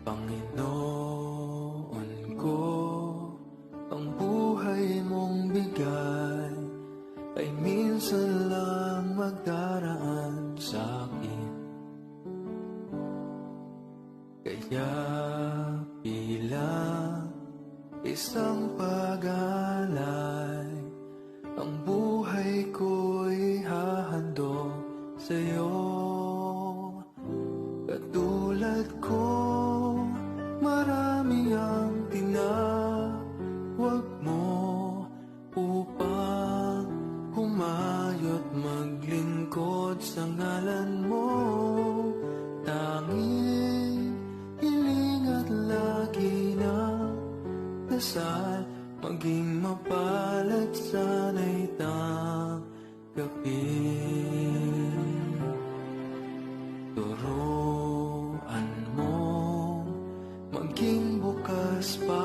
Panginoon ko, ang buhay mong bigay ay minsan lang magdaraan sa akin. Kaya bilang isang pag-alay, ang buhay ko'y hahandog sa'yo. Mo upang humayot maglingkod sa ngalan mo. Tanging hiling lagi na dasal Maging mapalad sana'y tanggapin. Turuan mo maging bukas pa